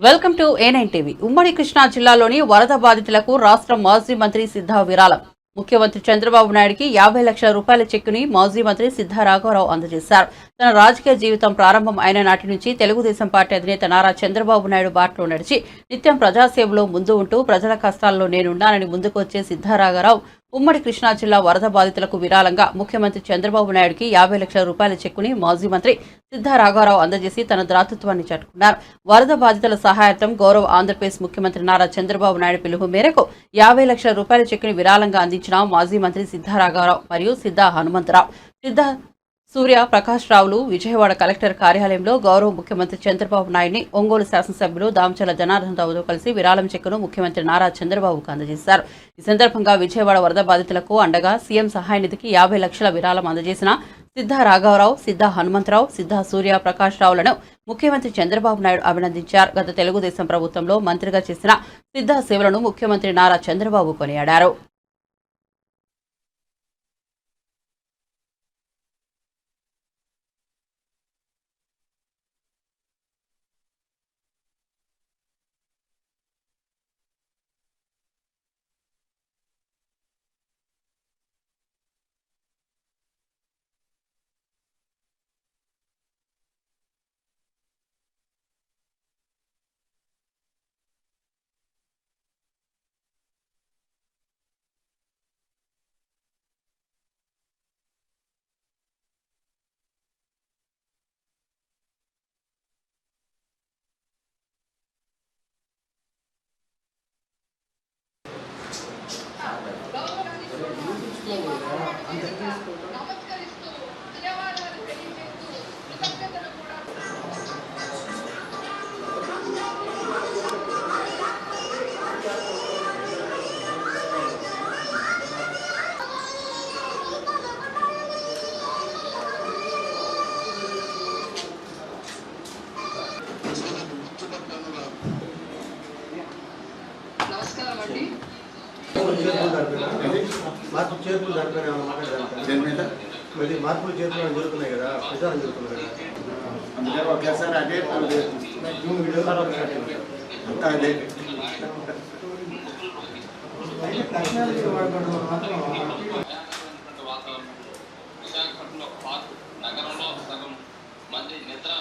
Welcome to A nine TV. ఉమ్మడి కృష్ణా జిల్లాలోని వరద బాధితులకు రాష్ట్ర మాజీ మంత్రి సిద్ధా విరాళం. ముఖ్యమంత్రి చంద్రబాబు నాయుడికి యాభై లక్షల రూపాయల చెక్కుని మాజీ మంత్రి సిద్ధా రాఘవరావు అందజేశారు. తన రాజకీయ జీవితం ప్రారంభం అయిన నాటి నుంచి తెలుగుదేశం పార్టీ అధినేత నారా చంద్రబాబు నాయుడు బాటలో నడిచి నిత్యం ప్రజాసేవలో ముందు ఉంటూ ప్రజల కష్టాల్లో నేనున్నానని ముందుకు వచ్చే సిద్ధా రాఘవరావు ఉమ్మడి కృష్ణా జిల్లా వరద బాధితులకు విరాళంగా ముఖ్యమంత్రి చంద్రబాబు నాయుడుకి యాభై లక్షల రూపాయల చెక్కుని మాజీ మంత్రి సిద్ధా రాఘవరావు అందజేసి తన ద్రాతృత్వాన్ని చాటుకున్నారు. వరద బాధితుల సహాయార్థం గౌరవ ఆంధ్రప్రదేశ్ ముఖ్యమంత్రి నారా చంద్రబాబు నాయుడు పిలుపు మేరకు యాభై లక్షల రూపాయల చెక్కుని విరాళంగా అందించిన మాజీ మంత్రి సిద్ధా రాఘవరావు మరియు సిద్ధా హనుమంతరావు. సిద్ధా సూర్య ప్రకాష్ రావులు విజయవాడ కలెక్టర్ కార్యాలయంలో గౌరవ ముఖ్యమంత్రి చంద్రబాబు నాయుడిని ఒంగోలు శాసనసభ్యులు దామచల జనార్దన్ రావుతో కలిసి విరాళం చెక్కును ముఖ్యమంత్రి నారా చంద్రబాబుకు అందజేశారు. ఈ సందర్భంగా విజయవాడ వరద బాధితులకు అండగా సీఎం సహాయ నిధికి యాభై లక్షల విరాళం అందజేసిన సిద్ధా రాఘవరావు సిద్ధా హనుమంతరావు సిద్ధా సూర్య ప్రకాష్ రావులను ముఖ్యమంత్రి చంద్రబాబు నాయుడు అభినందించారు. గత తెలుగుదేశం ప్రభుత్వంలో మంత్రిగా చేసిన సిద్ధా సేవలను ముఖ్యమంత్రి నారా చంద్రబాబు కొనియాడారు. మార్పులు చేర్పులు దానిపైన మీద? మరి మార్పులు చేర్పులు జరుగుతున్నాయి కదా ప్రచారం జరుగుతుంది కదా. అందుకే ఒకేసారి అదే అదే. విశాఖపట్నంలో పార్క్ నగరంలో సగం మంది నిద్ర